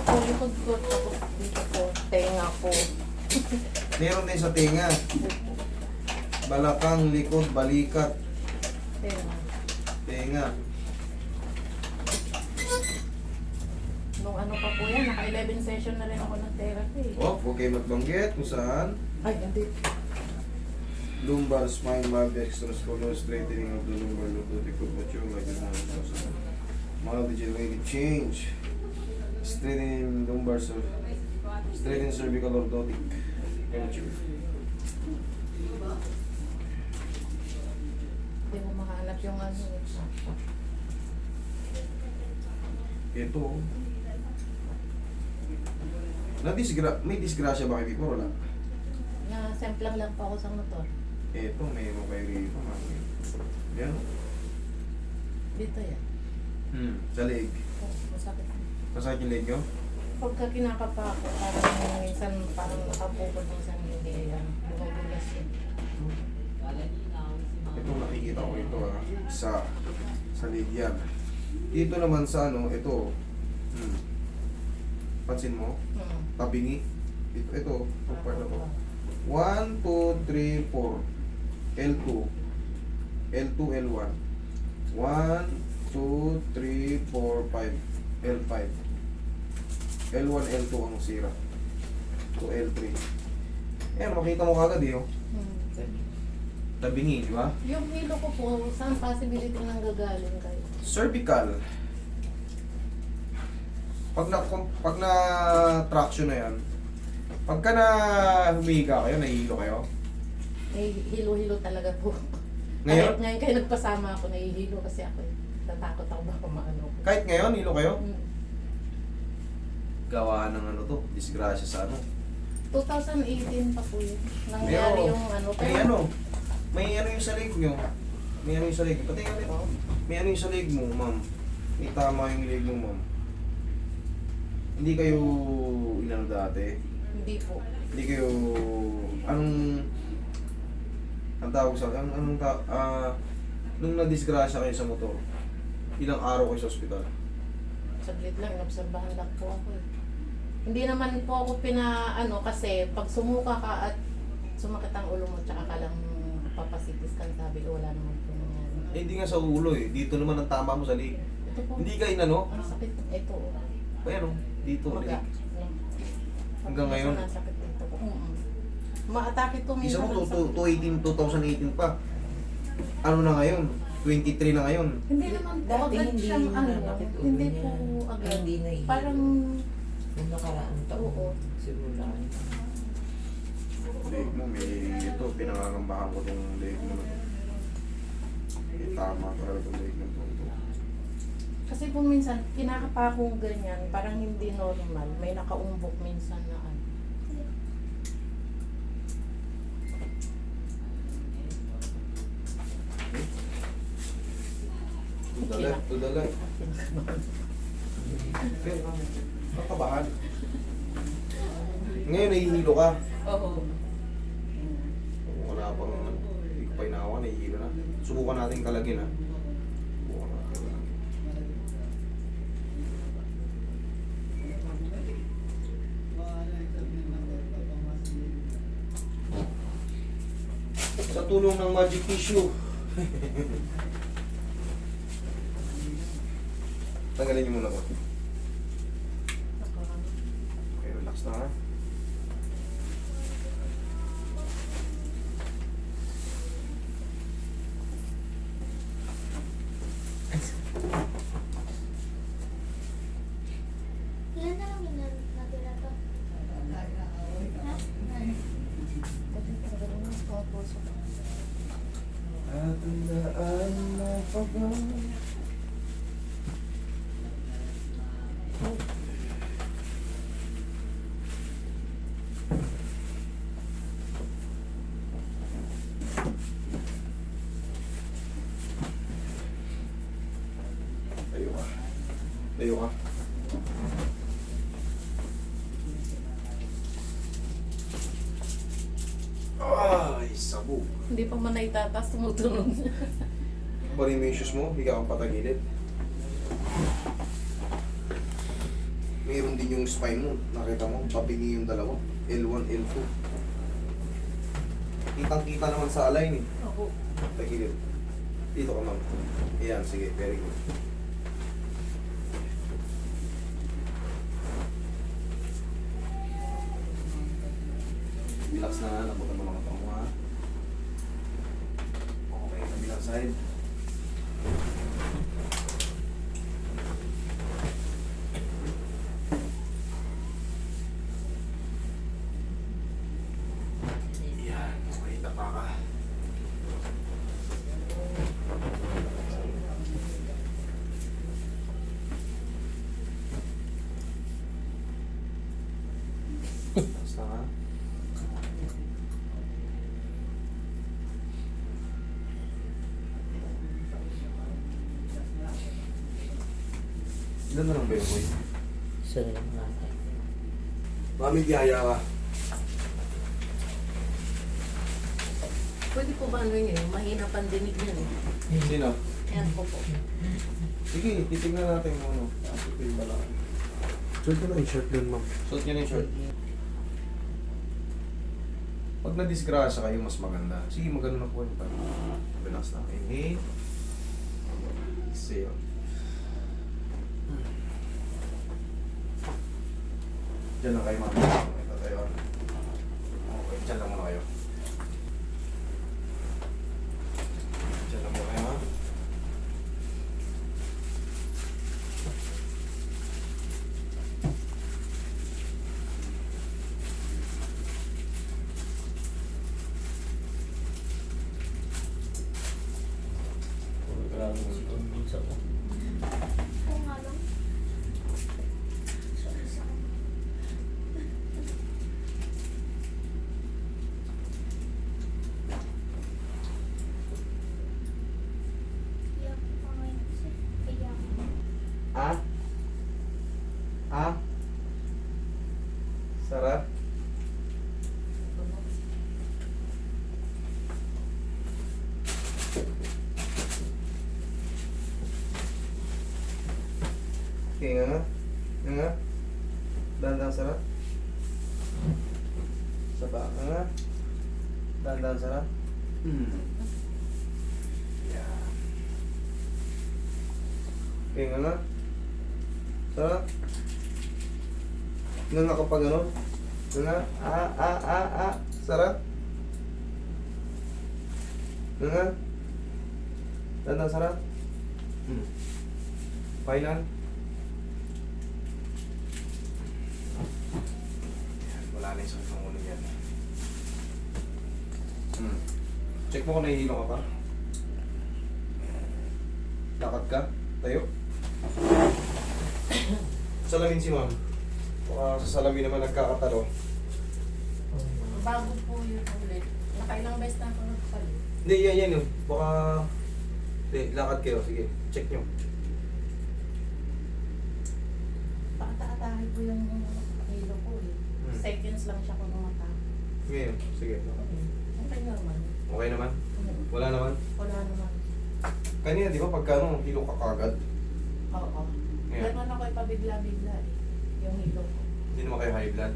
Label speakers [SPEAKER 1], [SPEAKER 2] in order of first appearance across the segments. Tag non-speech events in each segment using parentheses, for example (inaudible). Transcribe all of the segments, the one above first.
[SPEAKER 1] po, likod ko, tapos dito po, tenga po.
[SPEAKER 2] Meron din sa tinga. Balakang, likod, balikat,
[SPEAKER 1] Tenga.
[SPEAKER 2] tenga.
[SPEAKER 1] Nung ano pa po yan, naka 11 session na rin ako ng therapy.
[SPEAKER 2] Oh, kayo magbanggit kung saan.
[SPEAKER 1] Ay, hindi.
[SPEAKER 2] Lumbar spine mark extramuscular straightening of the lumbar lordotic curvature like an mild degenerative change. Straightening lumbar sur straightening cervical lordotic curvature.
[SPEAKER 1] Hindi mo mahanap yung ano.
[SPEAKER 2] Ito. Na disgra may disgrasya ba kayo before? Wala.
[SPEAKER 1] Na semplang lang po ako sa motor.
[SPEAKER 2] Ito, mayroon kayo rito. Yan.
[SPEAKER 1] Dito yan.
[SPEAKER 2] Hmm. Sa leg.
[SPEAKER 1] Oh, masakit.
[SPEAKER 2] Yung leg nyo?
[SPEAKER 1] Pagka kinakapa ako, parang minsan parang nakapukod minsan hindi yan. Bumubulas yun.
[SPEAKER 2] Ito nakikita ko ito ah. Sa sa leg yan. Dito naman sa ano, ito. Hmm. Pansin mo?
[SPEAKER 1] Hmm.
[SPEAKER 2] Tabingi. Ito, ito. Itong part na to. 1, 2, 3, 4. L2. L2, L1. 1, 2, 3, 4, 5. L5. L1, L2 ang sira. So, L3. Ayan, makita mo kagad eh. Oh.
[SPEAKER 1] Hmm.
[SPEAKER 2] Tabingi, di ba?
[SPEAKER 1] Yung hilo ko po, saan possibility nang gagaling kayo?
[SPEAKER 2] cervical pag na pag na traction na yan pagka na humiga kayo nahihilo kayo
[SPEAKER 1] May hilo-hilo talaga po.
[SPEAKER 2] Ngayon?
[SPEAKER 1] Kahit ngayon kayo nagpasama ako, nahihilo kasi ako. eh. Tatakot ako baka maano ko.
[SPEAKER 2] kahit ngayon hilo kayo
[SPEAKER 1] Hmm.
[SPEAKER 2] Gawa ng ano to disgrasya sa ano
[SPEAKER 1] 2018 pa po yun. Nangyari
[SPEAKER 2] Pero,
[SPEAKER 1] yung ano.
[SPEAKER 2] may ano may ano yung sa leg nyo may ano yung sa leg pati yung ito may ano yung sa leg mo ma'am may tama yung leg mo ma'am hindi kayo inano dati
[SPEAKER 1] Hindi po.
[SPEAKER 2] Hindi kayo anong ang tawag sa anong, anong ta, ah nung nadisgrasya kayo sa motor ilang araw kayo sa ospital
[SPEAKER 1] Saglit lang, inobserbahan lang po ako eh. Hindi naman po ako pina, ano, kasi pag sumuka ka at sumakit ang ulo mo, tsaka ka lang papasitis ka, sabi ko, wala naman po nangyari.
[SPEAKER 2] eh, hindi nga sa ulo eh dito naman ang tama mo sa leg
[SPEAKER 1] Ito po.
[SPEAKER 2] hindi ka inano
[SPEAKER 1] Ang sakit, ito.
[SPEAKER 2] oh dito
[SPEAKER 1] Maga.
[SPEAKER 2] leg Hanggang ngayon?
[SPEAKER 1] Ang sakit dito po. Mm Maatake to
[SPEAKER 2] isa
[SPEAKER 1] minsan.
[SPEAKER 2] mo
[SPEAKER 1] ang
[SPEAKER 2] to,
[SPEAKER 1] sakit.
[SPEAKER 2] to, 2018 2018 pa ano na ngayon 23 na ngayon
[SPEAKER 1] Hindi naman po
[SPEAKER 3] Dati
[SPEAKER 1] agad
[SPEAKER 3] hindi
[SPEAKER 1] siyang ano. Hindi
[SPEAKER 3] niya.
[SPEAKER 1] po agad.
[SPEAKER 3] Hindi na.
[SPEAKER 1] Parang,
[SPEAKER 3] Nung nakaraan taon.
[SPEAKER 1] Oo.
[SPEAKER 3] Simulan.
[SPEAKER 2] leg mo may ito pinangangambahan ko tong leg mo may tama talaga tong leg mo to ito.
[SPEAKER 1] kasi po minsan, kinakapa akong ganyan, parang hindi normal. May nakaumbok minsan na ano.
[SPEAKER 2] To the left, to the left. (laughs) Kakabahan. Ngayon, nahihilo ka.
[SPEAKER 1] Oo.
[SPEAKER 2] Wala pang, hindi ko pa inawa, nahihilo na. Subukan natin kalagin ha. Subukan natin kalagin. Sa tulong ng magic tissue. (laughs) Tanggalin niyo muna ko. Okay, relax na ha.
[SPEAKER 4] Ilan na lang yung natira to? Ha?
[SPEAKER 2] Tatandaan mo pa ba? Tayo ka. Tayo ka. Ay, sabog.
[SPEAKER 1] Hindi pa man naitatas, tumutunog.
[SPEAKER 2] Bali mo yung shoes mo, higa kang patagilid. Meron din yung spine mo. Nakita mo, papingi yung dalawa. L1, L2. Kitang-kita naman sa align eh.
[SPEAKER 1] Ako.
[SPEAKER 2] Tagilid. Dito ka ma'am. Ayan, sige. Very good. Relax na. Nabutan mo mga pang ha. Okay, kabilang side. Yan, okay, tapa ka. Basta nga. Ilan na lang ba yung boy?
[SPEAKER 3] Isa na lang natin.
[SPEAKER 2] Mami, tiyaya ka.
[SPEAKER 1] Pwede po ba ano yun? eh? Mahina pandinig yan eh.
[SPEAKER 2] Sino?
[SPEAKER 1] Ayan po po.
[SPEAKER 2] Sige, titignan natin kung ano. Ito yung balakang.
[SPEAKER 5] Suot ko na yung shirt dun, ma'am.
[SPEAKER 2] Suot niyo na yung short. Pag na-disgrasya kayo, mas maganda. Sige, magano na po yung parang relax na. Inhale. Exhale. Diyan lang kayo, ma'am. Ito tayo. Okay, diyan lang muna kayo. Diyan lang muna kayo, ma'am.
[SPEAKER 4] Kung nga lang. Sorry sa akin. Iyak pa ngayon kasi. Iyak.
[SPEAKER 2] Ha? Ha? Sarap? Okay, nga nga. Nga nga. Dandang sarap. Saba nga nga. Dandang sarap. Hmm. Yeah. Okay, nga nga. Sarap. Kapag ano? Nga nga. Ah, ah, ah, ah. Sarap. Nga nga. Dandang sarap. Hmm. Final. Wala na yung sakit ng ulo yan. Hmm. Check mo kung nahihilo ka pa. Lakad ka. Tayo. Salamin si ma'am. Baka sa salamin naman nagkakatalo.
[SPEAKER 1] Bago po yun ulit. Nakailang beses na ako nagpalit.
[SPEAKER 2] Hindi, yan, yan yun. Baka... Hindi, lakad kayo. Sige, check nyo.
[SPEAKER 1] Paata-atahe po yung hilo ko eh.
[SPEAKER 2] Hmm.
[SPEAKER 1] Seconds lang siya kung umata.
[SPEAKER 2] Ngayon, sige.
[SPEAKER 1] Okay naman.
[SPEAKER 2] Okay naman?
[SPEAKER 1] Hmm.
[SPEAKER 2] Wala naman?
[SPEAKER 1] Wala naman.
[SPEAKER 2] Kanina, di ba, pagka ano, hilo ka kagad?
[SPEAKER 1] Oo.
[SPEAKER 2] Ngayon,
[SPEAKER 1] Ganun ako ipabigla-bigla eh. Yung hilo ko.
[SPEAKER 2] hindi naman kayo high blood?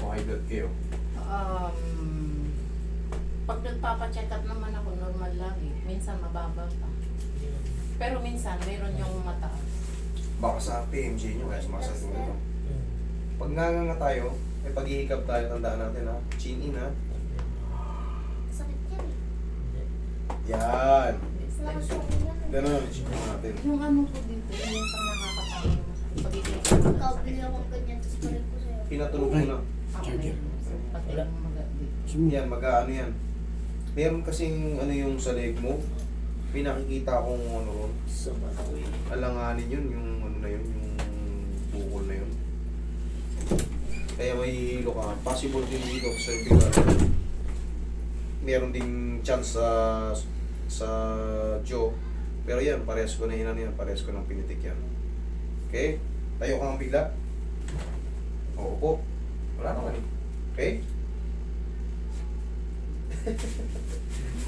[SPEAKER 2] O high blood kayo?
[SPEAKER 1] Um, pag nagpapacheck up naman ako, normal lang eh. Minsan mababa pa. Pero minsan, meron yung mataas.
[SPEAKER 2] Baka sa PMJ nyo, kaya sumasakit mo ito. Pag nganganga tayo, may paghihikab tayo, tandaan natin ha. Chin in ha.
[SPEAKER 4] Sakit yan eh.
[SPEAKER 2] Yan. Ganun, mo natin.
[SPEAKER 1] Yung ano ko dito, yung minsan nakakatawa. Pagiging
[SPEAKER 4] Kabili ako ganyan, tapos balik ko sa'yo.
[SPEAKER 2] Pinatulog mo na.
[SPEAKER 5] Charger.
[SPEAKER 1] Pati yung mga dito.
[SPEAKER 2] Yan, mag-ano yan. Meron kasing ano yung sa leg mo. May nakikita akong ano ron.
[SPEAKER 3] Sa matawi.
[SPEAKER 2] Alanganin yun, yung ano na yun, yung bukol na yun. Kaya may hilo ka. Possible din dito sa cervical. Meron ding chance sa sa jaw. Pero yan, parehas ko na inan yan. Parehas ko ng pinitik yan. Okay? Tayo ka ng bigla. Oo po. Wala naman eh. Okay?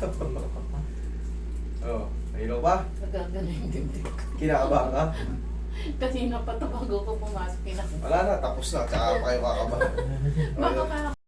[SPEAKER 2] Oo. (laughs) Oh, nahilo ba?
[SPEAKER 1] Nagagano yung dibdib ko.
[SPEAKER 2] Kinakabahan ka?
[SPEAKER 1] Kanina pa ito bago ko pumasok. Kina-
[SPEAKER 2] Wala na, tapos na. Tsaka kayo kakabahan.
[SPEAKER 1] Baka